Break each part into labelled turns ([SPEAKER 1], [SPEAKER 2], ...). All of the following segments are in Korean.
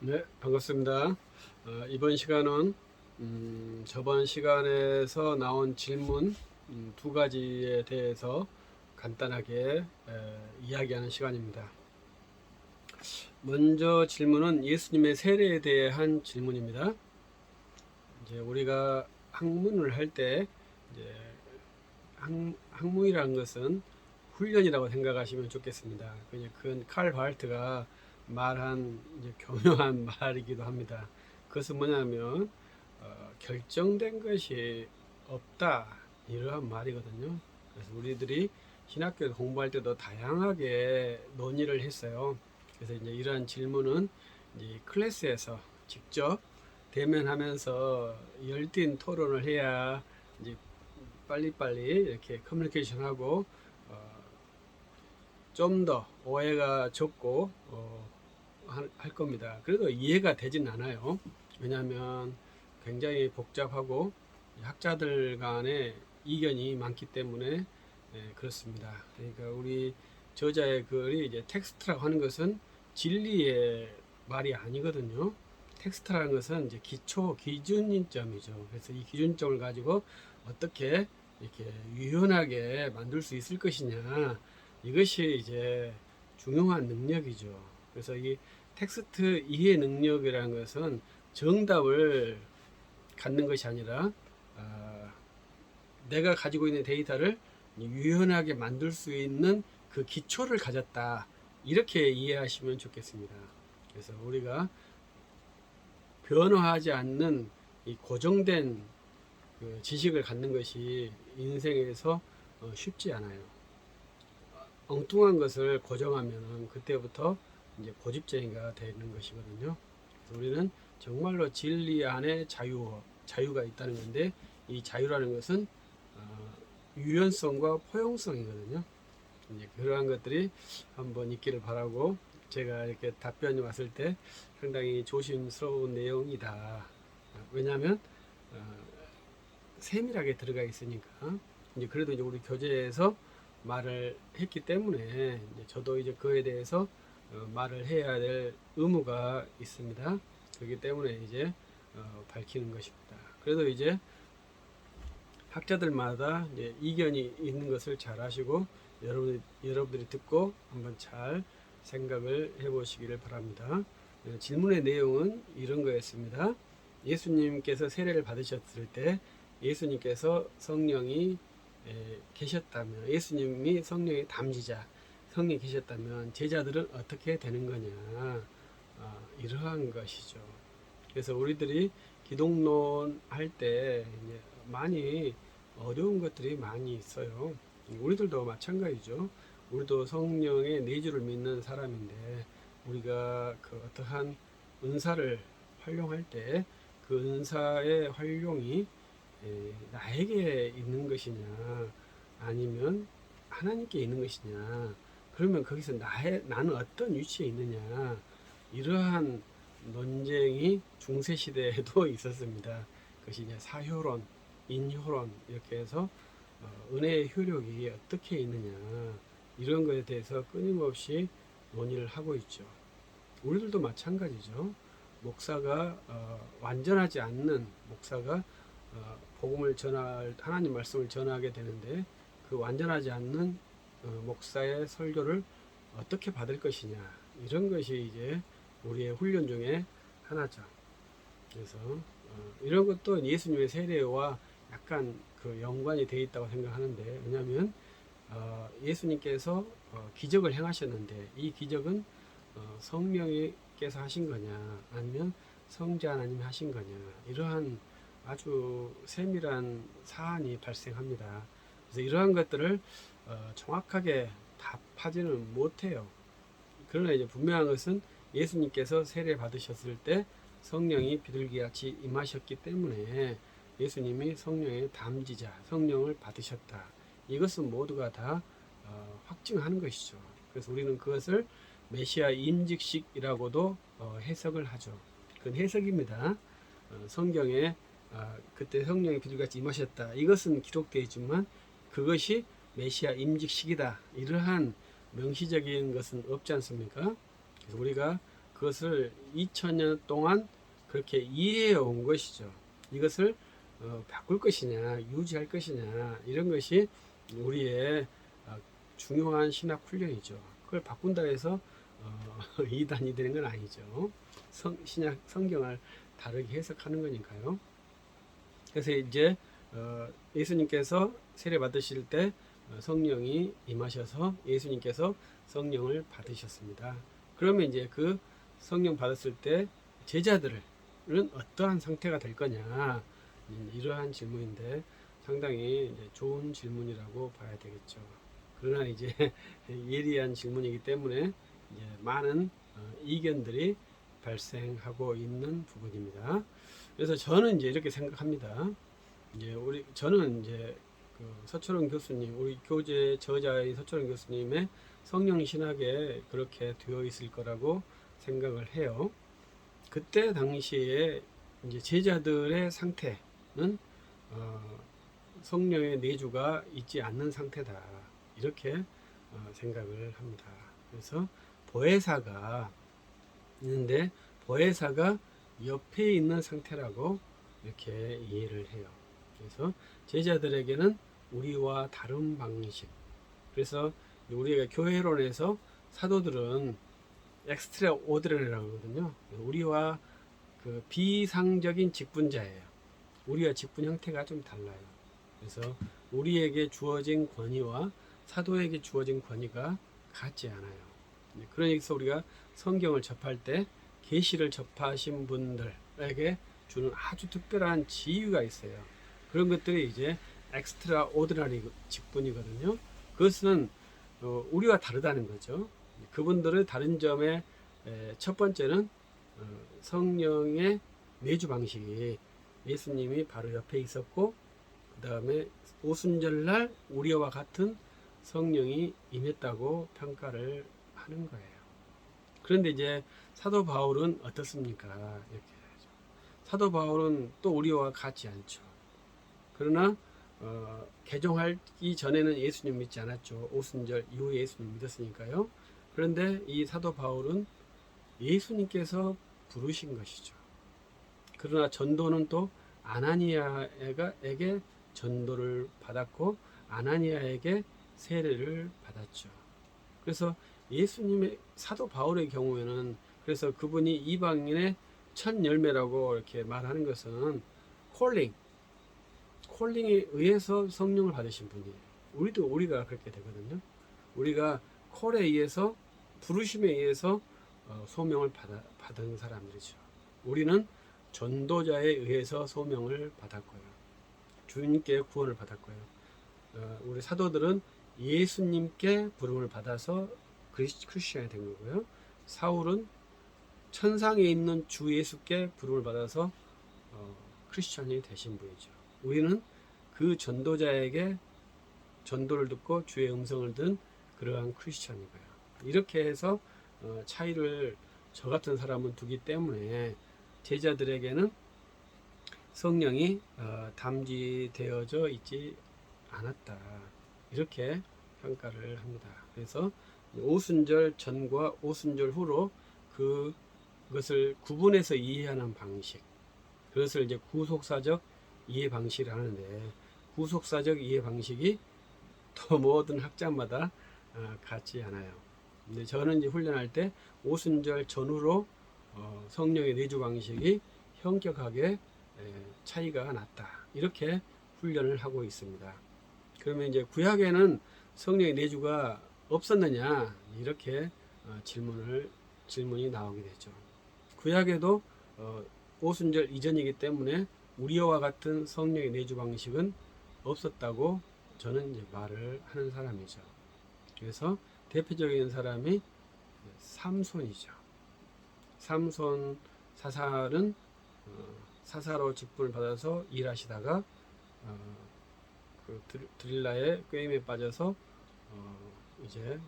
[SPEAKER 1] 네, 반갑습니다. 어, 이번 시간은 음, 저번 시간에서 나온 질문 음, 두 가지에 대해서 간단하게 에, 이야기하는 시간입니다. 먼저 질문은 예수님의 세례에 대한 질문입니다. 이제 우리가 학문을 할 때 학문이라는 것은 훈련이라고 생각하시면 좋겠습니다. 그냥 그칼 바르트가 말한 이제 교묘한 말이기도 합니다. 그것은 뭐냐면 어, 결정된 것이 없다 이러한 말이거든요. 그래서 우리들이 신학교 공부할 때도 다양하게 논의를 했어요. 그래서 이제 이러한 질문은 이제 클래스에서 직접 대면하면서 열띤 토론을 해야 이제 빨리빨리 이렇게 커뮤니케이션하고 어, 좀 더 오해가 적고 어, 할, 할 겁니다. 그래도 이해가 되진 않아요. 왜냐하면 굉장히 복잡하고 학자들 간의 이견이 많기 때문에 예, 그렇습니다. 그러니까 우리 저자의 글이 이제 텍스트라고 하는 것은 진리의 말이 아니거든요. 텍스트라는 것은 이제 기초 기준점이죠. 그래서 이 기준점을 가지고 어떻게 이렇게 유연하게 만들 수 있을 것이냐 이것이 이제 중요한 능력이죠. 그래서 이 텍스트 이해 능력이라는 것은 정답을 갖는 것이 아니라 아, 내가 가지고 있는 데이터를 유연하게 만들 수 있는 그 기초를 가졌다 이렇게 이해하시면 좋겠습니다. 그래서 우리가 변화하지 않는 이 고정된 그 지식을 갖는 것이 인생에서 어, 쉽지 않아요. 엉뚱한 것을 고정하면 그때부터 이제 고집쟁이가 되는 것이거든요. 그래서 우리는 정말로 진리 안에 자유, 자유가 있다는 건데 이 자유라는 것은 어, 유연성과 포용성이거든요. 이제 그러한 것들이 한번 있기를 바라고 제가 이렇게 답변이 왔을 때 상당히 조심스러운 내용이다. 왜냐하면 어, 세밀하게 들어가 있으니까 이제 그래도 이제 우리 교재에서 말을 했기 때문에 이제 저도 이제 그에 대해서 어, 말을 해야 될 의무가 있습니다. 그렇기 때문에 이제 어, 밝히는 것입니다. 그래도 이제 학자들마다 이제 이견이 있는 것을 잘 아시고 여러분 여러분들이 듣고 한번 잘 생각을 해보시기를 바랍니다. 어, 질문의 내용은 이런 거였습니다. 예수님께서 세례를 받으셨을 때 예수님께서 성령이 에, 계셨다면 예수님이 성령의 담지자 성령이 계셨다면 제자들은 어떻게 되는 거냐 어, 이러한 것이죠. 그래서 우리들이 기독론 할 때 많이 어려운 것들이 많이 있어요. 우리들도 마찬가지죠. 우리도 성령의 내주를 믿는 사람인데 우리가 그 어떠한 은사를 활용할 때 그 은사의 활용이 에, 나에게 있는 것이냐 아니면 하나님께 있는 것이냐 그러면 거기서 나의, 나는 어떤 위치에 있느냐 이러한 논쟁이 중세 시대에도 있었습니다. 그것이 이제 사효론, 인효론 이렇게 해서 어, 은혜의 효력이 어떻게 있느냐 이런 것에 대해서 끊임없이 논의를 하고 있죠. 우리들도 마찬가지죠. 목사가 어, 완전하지 않는 목사가 어, 복음을 전할 하나님 말씀을 전하게 되는데 그 완전하지 않는 어, 목사의 설교를 어떻게 받을 것이냐 이런 것이 이제 우리의 훈련 중에 하나죠. 그래서 어, 이런 것도 예수님의 세례와 약간 그 연관이 돼 있다고 생각하는데 왜냐하면 어, 예수님께서 어, 기적을 행하셨는데 이 기적은 어, 성령께서 하신 거냐 아니면 성자 하나님이 하신 거냐 이러한 아주 세밀한 사안이 발생합니다. 그래서 이러한 것들을 어, 정확하게 답하지는 못해요. 그러나 이제 분명한 것은 예수님께서 세례 받으셨을 때 성령이 비둘기같이 임하셨기 때문에 예수님이 성령의 담지자, 성령을 받으셨다. 이것은 모두가 다 어, 확증하는 것이죠. 그래서 우리는 그것을 메시아 임직식이라고도 어, 해석을 하죠. 그건 해석입니다. 어, 성경에 아, 그때 성령이 비둘기같이 임하셨다. 이것은 기록되어 있지만 그것이 메시아 임직식이다. 이러한 명시적인 것은 없지 않습니까? 그래서 우리가 그것을 2000년 동안 그렇게 이해해 온 것이죠. 이것을 어, 바꿀 것이냐, 유지할 것이냐, 이런 것이 우리의 어, 중요한 신학 훈련이죠. 그걸 바꾼다 해서 어, 이단이 되는 건 아니죠. 성, 신약 성경을 다르게 해석하는 거니까요. 그래서 이제 어, 예수님께서 세례 받으실 때 어, 성령이 임하셔서 예수님께서 성령을 받으셨습니다. 그러면 이제 그 성령 받았을 때 제자들은 어떠한 상태가 될 거냐 음, 이러한 질문인데 상당히 좋은 질문이라고 봐야 되겠죠. 그러나 이제 예리한 질문이기 때문에 많은 어, 이견들이 발생하고 있는 부분입니다. 그래서 저는 이제 이렇게 생각합니다. 이제 우리 저는 이제 그 서철원 교수님, 우리 교재 저자인 서철원 교수님의 성령 신학에 그렇게 되어 있을 거라고 생각을 해요. 그때 당시에 이제 제자들의 상태는 어, 성령의 내주가 있지 않는 상태다 이렇게 어, 생각을 합니다. 그래서 보혜사가 있는데 보혜사가 옆에 있는 상태라고 이렇게 이해를 해요. 그래서 제자들에게는 우리와 다른 방식. 그래서 우리가 교회론에서 사도들은 엑스트라 오드레라고 하거든요. 우리와 그 비상적인 직분자예요. 우리와 직분 형태가 좀 달라요. 그래서 우리에게 주어진 권위와 사도에게 주어진 권위가 같지 않아요. 그러니까 우리가 성경을 접할 때 계시를 접하신 분들에게 주는 아주 특별한 지위가 있어요. 그런 것들이 이제 엑스트라 오드라리 직분이거든요. 그것은 어, 우리와 다르다는 거죠. 그분들의 다른 점의 에, 첫 번째는 어, 성령의 내주 방식이 예수님이 바로 옆에 있었고 그 다음에 오순절날 우리와 같은 성령이 임했다고 평가를 하는 거예요. 그런데 이제 사도 바울은 어떻습니까? 이렇게. 사도 바울은 또 우리와 같지 않죠. 그러나 어, 개종하기 전에는 예수님 믿지 않았죠. 오순절 이후에 예수님 믿었으니까요. 그런데 이 사도 바울은 예수님께서 부르신 것이죠. 그러나 전도는 또 아나니아에게 전도를 받았고 아나니아에게 세례를 받았죠. 그래서 예수님의 사도 바울의 경우에는 그래서 그분이 이방인의 첫 열매라고 이렇게 말하는 것은 콜링, 콜링에 의해서 성령을 받으신 분이에요. 우리도 우리가 그렇게 되거든요. 우리가 콜에 의해서 부르심에 의해서 어, 소명을 받아, 받은 사람들이죠. 우리는 전도자에 의해서 소명을 받았고요. 주님께 구원을 받았고요. 어, 우리 사도들은 예수님께 부름을 받아서 크리스천이 된 거고요. 사울은 천상에 있는 주 예수께 부름을 받아서 어, 크리스천이 되신 분이죠. 우리는 그 전도자에게 전도를 듣고 주의 음성을 든 그러한 크리스천이고요. 이렇게 해서 어, 차이를 저 같은 사람은 두기 때문에 제자들에게는 성령이 어, 담지되어져 있지 않았다. 이렇게 평가를 합니다. 그래서 오순절 전과 오순절 후로 그것을 구분해서 이해하는 방식. 그것을 이제 구속사적 이해 방식을 하는데 구속사적 이해 방식이 또 모든 학자마다 아, 같지 않아요. 근데 저는 이제 훈련할 때 오순절 전후로 어, 성령의 내주 방식이 현격하게 차이가 났다. 이렇게 훈련을 하고 있습니다. 그러면 이제 구약에는 성령의 내주가 없었느냐 이렇게 어, 질문을 질문이 나오게 되죠. 구약에도 어, 오순절 이전이기 때문에 우리와 같은 성령의 내주 방식은 없었다고 저는 이제 말을 하는 사람이죠. 그래서 대표적인 사람이 삼손이죠. 삼손 사살은 어, 사사로 직분을 받아서 일하시다가 어, 그 드릴라의 꾀임에 빠져서 어, 이제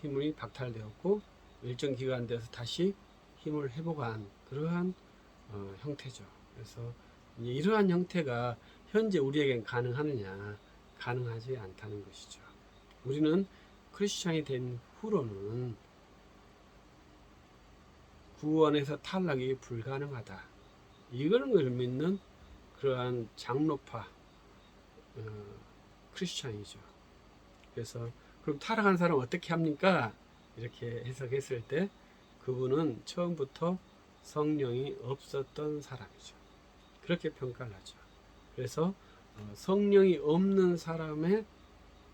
[SPEAKER 1] 힘이 박탈되었고 일정 기간 돼서 다시 힘을 회복한 그러한 어, 형태죠. 그래서 이러한 형태가 현재 우리에겐 가능하느냐? 가능하지 않다는 것이죠. 우리는 크리스천이 된 후로는 구원에서 탈락이 불가능하다. 이거는 걸 믿는 그러한 장로파 어, 크리스찬이죠. 그래서 그럼 타락한 사람 어떻게 합니까? 이렇게 해석했을 때 그분은 처음부터 성령이 없었던 사람이죠. 그렇게 평가를 하죠. 그래서 어, 성령이 없는 사람의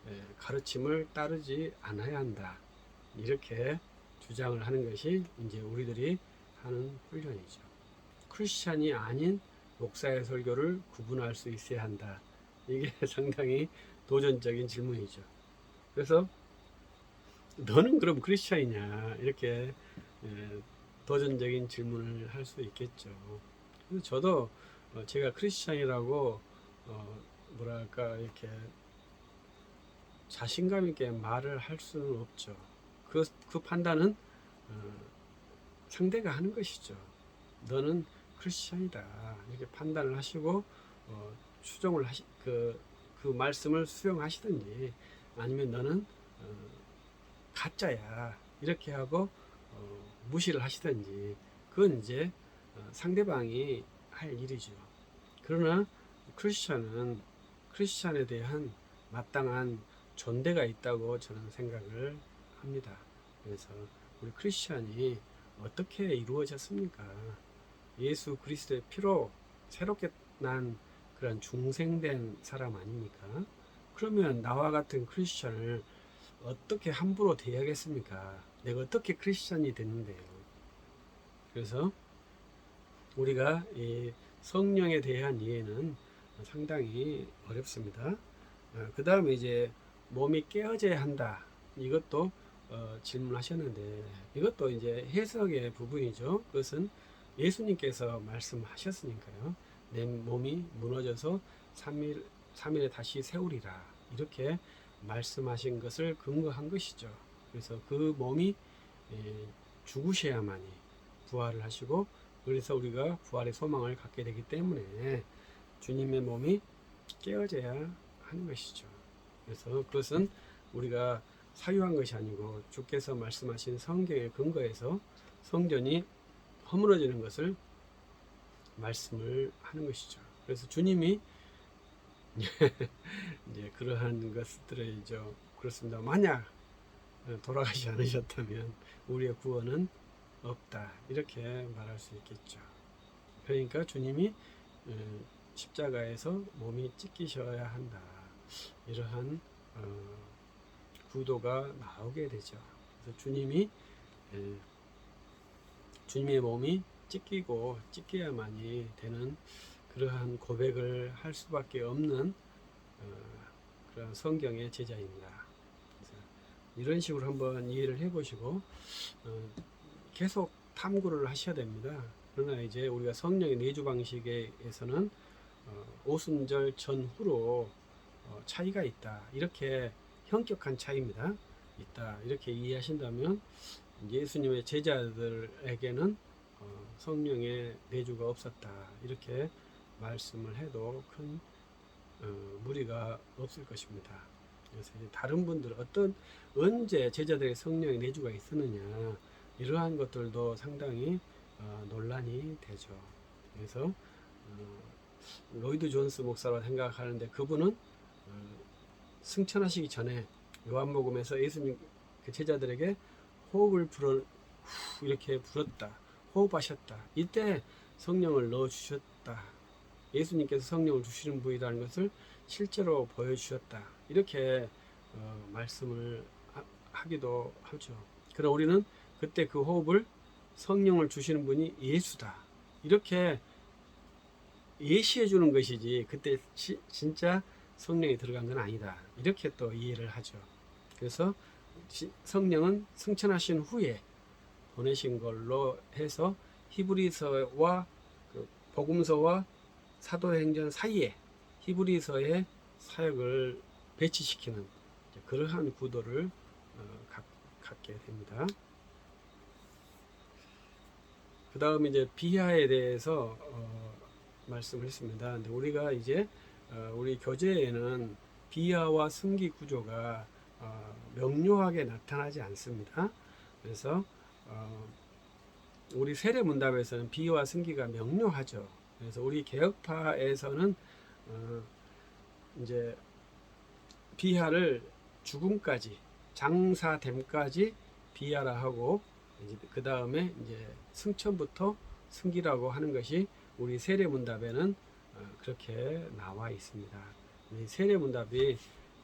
[SPEAKER 1] 에, 가르침을 따르지 않아야 한다. 이렇게 주장을 하는 것이 이제 우리들이 하는 훈련이죠. 크리스찬이 아닌 목사의 설교를 구분할 수 있어야 한다. 이게 상당히 도전적인 질문이죠. 그래서 너는 그럼 크리스찬이냐 이렇게 에, 도전적인 질문을 할 수 있겠죠. 저도 어, 제가 크리스찬이라고 어, 뭐랄까 이렇게 자신감 있게 말을 할 수는 없죠. 그, 그 판단은 어, 상대가 하는 것이죠. 너는 크리스찬이다 이렇게 판단을 하시고 어, 추종을 하시 그, 그 말씀을 수용하시든지 아니면 너는 어, 가짜야 이렇게 하고 어, 무시를 하시든지 그건 이제 어, 상대방이 할 일이죠. 그러나 크리스찬은 크리스찬에 대한 마땅한 존대가 있다고 저는 생각을 합니다. 그래서 우리 크리스찬이 어떻게 이루어졌습니까? 예수 그리스도의 피로 새롭게 난 그런 중생된 사람 아닙니까? 그러면 나와 같은 크리스찬을 어떻게 함부로 대하겠습니까? 내가 어떻게 크리스찬이 됐는데요? 그래서 우리가 이 성령에 대한 이해는 상당히 어렵습니다. 그 다음에 이제 몸이 깨어져야 한다. 이것도 어, 질문하셨는데 이것도 이제 해석의 부분이죠. 그것은 예수님께서 말씀하셨으니까요. 내 몸이 무너져서 3일, 3일에 다시 세우리라. 이렇게 말씀하신 것을 근거한 것이죠. 그래서 그 몸이 예, 죽으셔야만이 부활을 하시고 그래서 우리가 부활의 소망을 갖게 되기 때문에 주님의 몸이 깨어져야 하는 것이죠. 그래서 그것은 우리가 사유한 것이 아니고 주께서 말씀하신 성경의 근거에서 성전이 허물어지는 것을 말씀을 하는 것이죠. 그래서 주님이 이제 그러한 것들을 이제 그렇습니다. 만약 돌아가지 않으셨다면 우리의 구원은 없다 이렇게 말할 수 있겠죠. 그러니까 주님이 어, 십자가에서 몸이 찢기셔야 한다 이러한 어, 구도가 나오게 되죠. 그래서 주님이 에, 주님의 몸이 찢기고 찢겨야만이 되는 그러한 고백을 할 수밖에 없는 어, 그런 성경의 제자입니다. 이런 식으로 한번 이해를 해보시고 어, 계속 탐구를 하셔야 됩니다. 그러나 이제 우리가 성령의 내주 방식에서는 어, 오순절 전후로 어, 차이가 있다. 이렇게 현격한 차이입니다. 있다. 이렇게 이해하신다면 예수님의 제자들에게는 어, 성령의 내주가 없었다. 이렇게 말씀을 해도 큰 어, 무리가 없을 것입니다. 그래서 다른 분들 어떤 언제 제자들의 성령의 내주가 있었느냐 이러한 것들도 상당히 어, 논란이 되죠. 그래서 어, 로이드 존스 목사로 생각하는데 그분은 어, 승천하시기 전에 요한복음에서 예수님 그 제자들에게 호흡을 불어 후 이렇게 불었다. 호흡하셨다. 이때 성령을 넣어 주셨다. 예수님께서 성령을 주시는 분이라는 것을 실제로 보여주셨다. 이렇게 어, 말씀을 하, 기도 하죠. 그러나 우리는 그때 그 호흡을 성령을 주시는 분이 예수다. 이렇게 예시해 주는 것이지 그때 시, 진짜 성령이 들어간 건 아니다. 이렇게 또 이해를 하죠. 그래서 성령은 승천하신 후에 보내신 걸로 해서 히브리서와 그 복음서와 사도행전 사이에 히브리서의 사역을 배치시키는 그러한 구도를 어, 갖, 갖게 됩니다. 그 다음에 이제 비하에 대해서 어, 말씀을 했습니다. 근데 우리가 이제 어, 우리 교재에는 비하와 승기 구조가 어, 명료하게 나타나지 않습니다. 그래서 어, 우리 세례 문답에서는 비와 승기가 명료하죠. 그래서 우리 개혁파에서는 어, 이제 비하를 죽음까지 장사됨까지 비하라 하고 그 다음에 이제 승천부터 승기라고 하는 것이 우리 세례 문답에는 어, 그렇게 나와 있습니다. 이 세례 문답이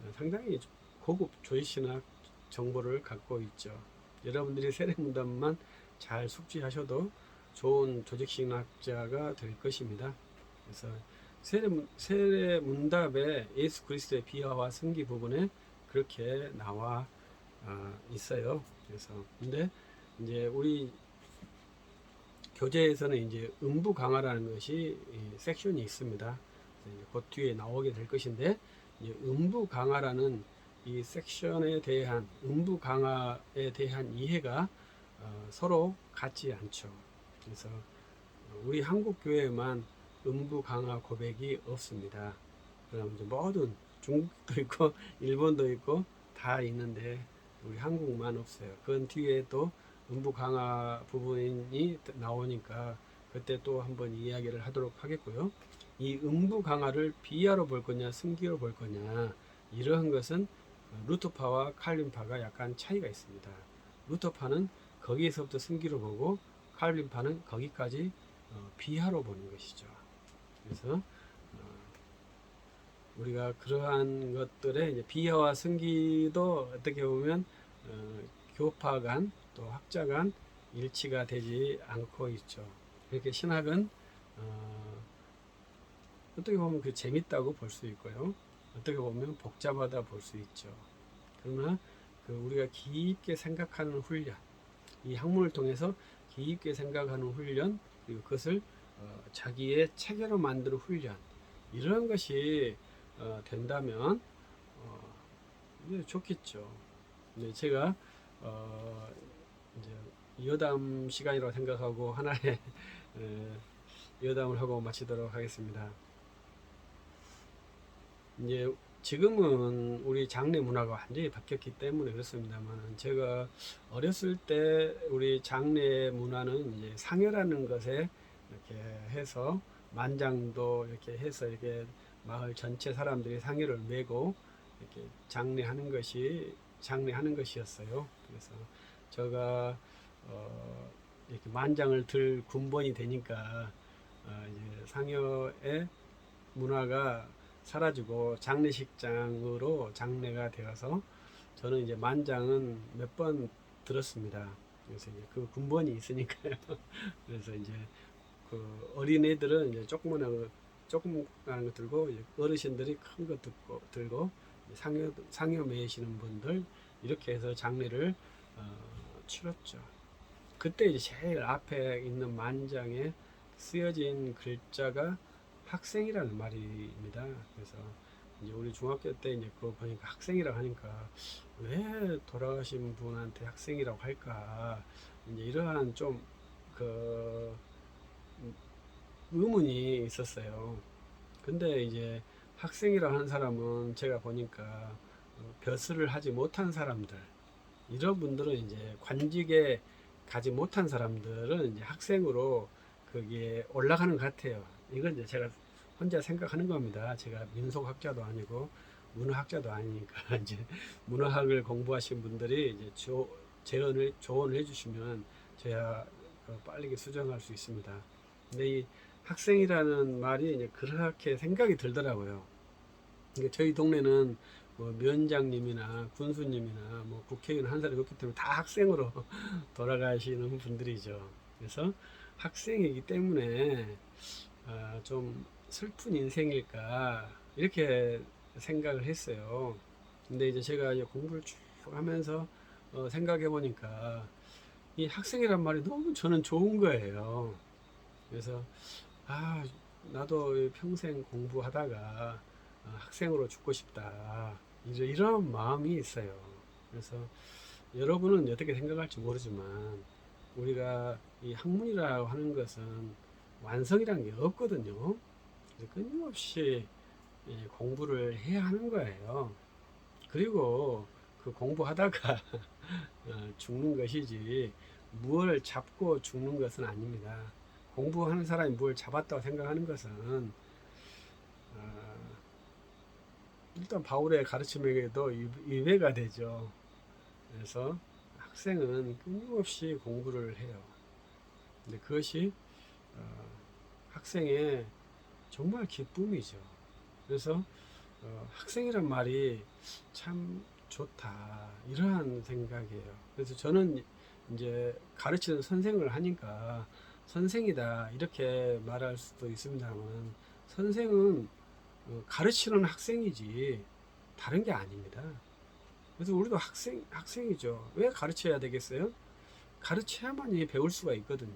[SPEAKER 1] 어, 상당히 고급 조직신학 정보를 갖고 있죠. 여러분들이 세례 문답만 잘 숙지하셔도 좋은 조직신학자가 될 것입니다. 그래서 세례, 문답에 예수 그리스도의 비하와 승기 부분에 그렇게 나와 아, 있어요. 그래서 근데 이제 우리 교재에서는 이제 음부 강화라는 것이 이 섹션이 있습니다. 이제 그 뒤에 나오게 될 것인데 음부 강화라는 이 섹션에 대한 음부 강화에 대한 이해가 어, 서로 같지 않죠. 그래서 우리 한국 교회에만 음부 강화 고백이 없습니다. 그럼 이제 모든 중국도 있고 일본도 있고 다 있는데 우리 한국만 없어요. 그 뒤에 또 음부 강화 부분이 나오니까 그때 또 한번 이야기를 하도록 하겠고요. 이 음부 강화를 비하로 볼 거냐 승기로 볼 거냐 이러한 것은 루터파와 칼빈파가 약간 차이가 있습니다. 루터파는 거기에서부터 승기로 보고 칼빈파는 거기까지 어, 비하로 보는 것이죠. 그래서 어, 우리가 그러한 것들의 비하와 승기도 어떻게 보면 어, 교파 간 또 학자 간 일치가 되지 않고 있죠. 이렇게 신학은 어, 어떻게 보면 그 재밌다고 볼 수 있고요. 어떻게 보면 복잡하다 볼 수 있죠. 그러나 그 우리가 깊게 생각하는 훈련, 이 학문을 통해서 깊게 생각하는 훈련, 그리고 그것을 어, 자기의 체계로 만드는 훈련, 이런 것이 어, 된다면 어, 좋겠죠. 네, 제가 어, 이제 여담 시간이라고 생각하고 하나의 에, 여담을 하고 마치도록 하겠습니다. 이제 지금은 우리 장례 문화가 완전히 바뀌었기 때문에 그렇습니다만 제가 어렸을 때 우리 장례 문화는 이제 상여라는 것에 이렇게 해서 만장도 이렇게 해서 이렇게 마을 전체 사람들이 상여를 메고 이렇게 장례하는 것이 장례하는 것이었어요. 그래서 제가 어 이렇게 만장을 들 군번이 되니까 어 이제 상여의 문화가 사라지고 장례식장으로 장례가 되어서 저는 이제 만장은 몇 번 들었습니다. 그래서 이제 그 군번이 있으니까요. 그래서 이제 그 어린애들은 이제 조그만한 거, 조그만한 거 들고 어르신들이 큰거 듣고 들고 상여 상여 매시는 분들 이렇게 해서 장례를 어, 치렀죠. 그때 이제 제일 앞에 있는 만장에 쓰여진 글자가 학생이라는 말입니다. 그래서 이제 우리 중학교 때 이제 그거 보니까 학생이라고 하니까 왜 돌아가신 분한테 학생이라고 할까 이제 이러한 좀그 의문이 있었어요. 근데 이제 학생이라고 하는 사람은 제가 보니까 어, 벼슬을 하지 못한 사람들 이런 분들은 이제 관직에 가지 못한 사람들은 이제 학생으로 그게 올라가는 것 같아요. 이건 이제 제가 혼자 생각하는 겁니다. 제가 민속학자도 아니고 문화학자도 아니니까 이제 문화학을 공부하신 분들이 이제 조, 제언을 조언을 해주시면 제가 그 빠르게 수정할 수 있습니다. 근데 이 학생이라는 말이 이제 그렇게 생각이 들더라고요. 그러니까 저희 동네는 뭐 면장님이나 군수님이나 뭐 국회의원 한 사람이 없기 때문에 다 학생으로 돌아가시는 분들이죠. 그래서 학생이기 때문에 아, 좀 슬픈 인생일까 이렇게 생각을 했어요. 근데 이제 제가 이제 공부를 쭉 하면서 어, 생각해 보니까 이 학생이란 말이 너무 저는 좋은 거예요. 그래서 아 나도 평생 공부하다가 어, 학생으로 죽고 싶다 이런 이런 마음이 있어요. 그래서 여러분은 어떻게 생각할지 모르지만 우리가 이 학문이라고 하는 것은 완성이라는 게 없거든요. 끊임없이 이 공부를 해야 하는 거예요. 그리고 그 공부하다가 어, 죽는 것이지 무엇을 잡고 죽는 것은 아닙니다. 공부하는 사람이 뭘 잡았다고 생각하는 것은 어, 일단 바울의 가르침에게도 위- 위배가 되죠. 그래서 학생은 끊임없이 공부를 해요. 근데 그것이 어, 학생의 정말 기쁨이죠. 그래서 어, 학생이란 말이 참 좋다 이러한 생각이에요. 그래서 저는 이제 가르치는 선생을 하니까 선생이다 이렇게 말할 수도 있습니다만 선생은 어, 가르치는 학생이지 다른 게 아닙니다. 그래서 우리도 학생 학생이죠. 왜 가르쳐야 되겠어요? 가르쳐야만이 배울 수가 있거든요.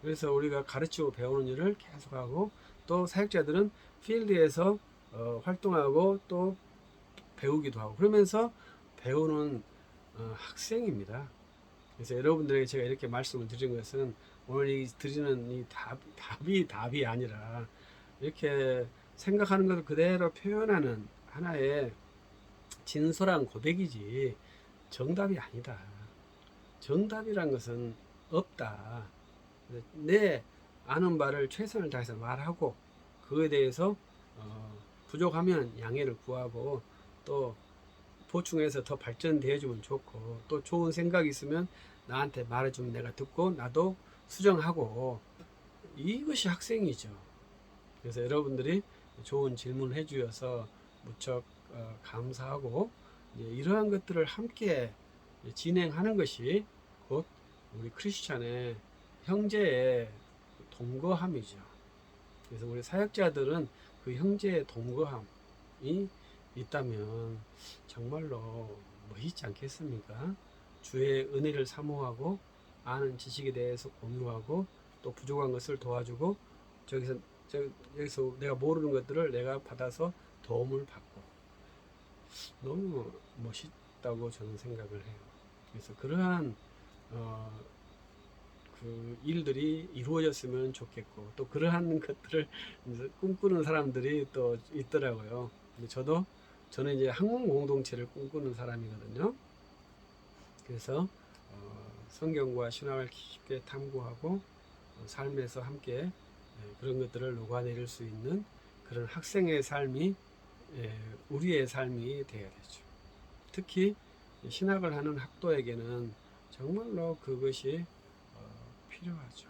[SPEAKER 1] 그래서 우리가 가르치고 배우는 일을 계속하고 또 사역자들은 필드에서 어, 활동하고 또 배우기도 하고 그러면서 배우는 어, 학생입니다. 그래서 여러분들에게 제가 이렇게 말씀을 드린 것은 오늘 이 드리는 이 답, 답이 답이 아니라 이렇게 생각하는 것을 그대로 표현하는 하나의 진솔한 고백이지 정답이 아니다. 정답이란 것은 없다. 내 아는 바를 최선을 다해서 말하고 그에 대해서 어, 부족하면 양해를 구하고 또 보충해서 더 발전되어 주면 좋고 또 좋은 생각이 있으면 나한테 말해주면 내가 듣고 나도 수정하고 이것이 학생이죠. 그래서 여러분들이 좋은 질문을 해주셔서 무척 어, 감사하고 이러한 것들을 함께 진행하는 것이 곧 우리 크리스찬의 형제의 동거함이죠. 그래서 우리 사역자들은 그 형제의 동거함이 있다면 정말로 멋있지 않겠습니까? 주의 은혜를 사모하고 아는 지식에 대해서 공유하고 또 부족한 것을 도와주고 저기서 저, 여기서 내가 모르는 것들을 내가 받아서 도움을 받고 너무 멋있다고 저는 생각을 해요. 그래서 그러한 어, 그 일들이 이루어졌으면 좋겠고 또 그러한 것들을 꿈꾸는 사람들이 또 있더라고요. 근데 저도 저는 이제 학문 공동체를 꿈꾸는 사람이거든요. 그래서 어, 성경과 신학을 깊게 탐구하고 어, 삶에서 함께 예, 그런 것들을 녹아내릴 수 있는 그런 학생의 삶이 예, 우리의 삶이 되어야 되죠. 특히 신학을 하는 학도에게는 정말로 그것이 어, 필요하죠.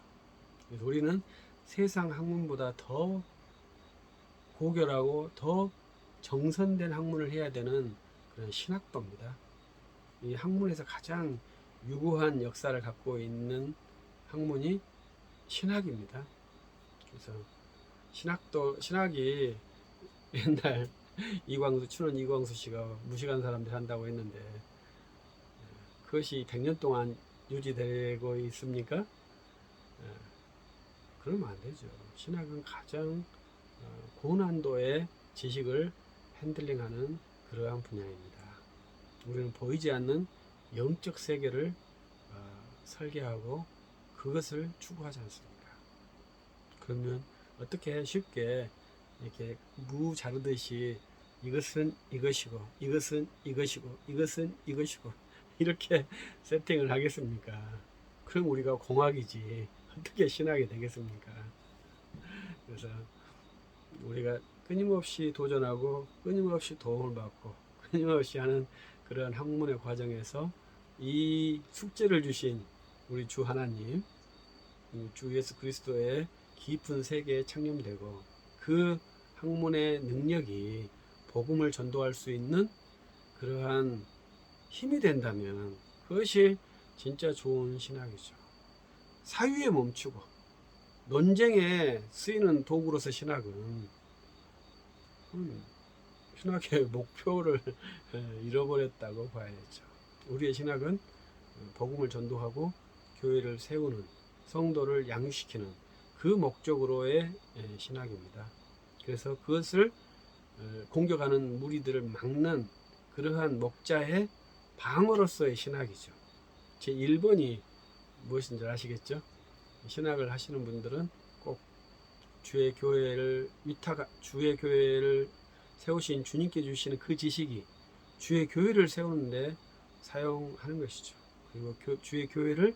[SPEAKER 1] 우리는 세상 학문보다 더 고결하고 더 정선된 학문을 해야 되는 그런 신학도입니다. 이 학문에서 가장 유구한 역사를 갖고 있는 학문이 신학입니다. 그래서 신학도 신학이 옛날 이광수 춘원 이광수 씨가 무식한 사람들 한다고 했는데 예, 그것이 100년 동안 유지되고 있습니까? 예, 그러면 안 되죠. 신학은 가장 어, 고난도의 지식을 핸들링하는 그러한 분야입니다. 우리는 보이지 않는 영적 세계를 어, 설계하고 그것을 추구하지 않습니까? 그러면 어떻게 쉽게 이렇게 무 자르듯이 이것은 이것이고 이것은 이것이고 이것은 이것이고 이렇게 세팅을 하겠습니까? 그럼 우리가 공학이지 어떻게 신학이 되겠습니까? 그래서 우리가 끊임없이 도전하고 끊임없이 도움을 받고 끊임없이 하는 그러한 학문의 과정에서 이 숙제를 주신 우리 주 하나님, 주 예수 그리스도의 깊은 세계에 창념되고 그 학문의 능력이 복음을 전도할 수 있는 그러한 힘이 된다면 그것이 진짜 좋은 신학이죠. 사유에 멈추고 논쟁에 쓰이는 도구로서 신학은 음, 신학의 목표를 잃어버렸다고 봐야죠. 우리의 신학은 복음을 전도하고 교회를 세우는 성도를 양육시키는 그 목적으로의 신학입니다. 그래서 그것을 공격하는 무리들을 막는 그러한 목자의 방어로서의 신학이죠. 제 1번이 무엇인지 아시겠죠? 신학을 하시는 분들은 꼭 주의 교회를 위탁 주의 교회를 세우신 주님께 주시는 그 지식이 주의 교회를 세우는데 사용하는 것이죠. 그리고 교- 주의 교회를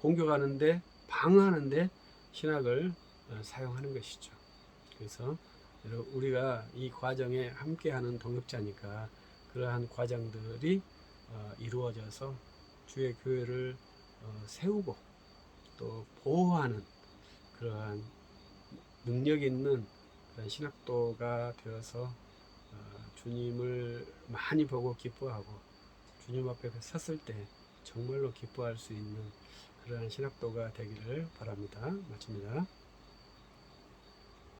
[SPEAKER 1] 공격하는데 방어하는데 신학을 어, 사용하는 것이죠. 그래서 우리가 이 과정에 함께하는 동역자니까 그러한 과정들이 어, 이루어져서 주의 교회를 어, 세우고 또 보호하는 그러한 능력 있는 그런 신학도가 되어서 어, 주님을 많이 보고 기뻐하고 주님 앞에 섰을 때 정말로 기뻐할 수 있는 그러한 신학도가 되기를 바랍니다. 마칩니다.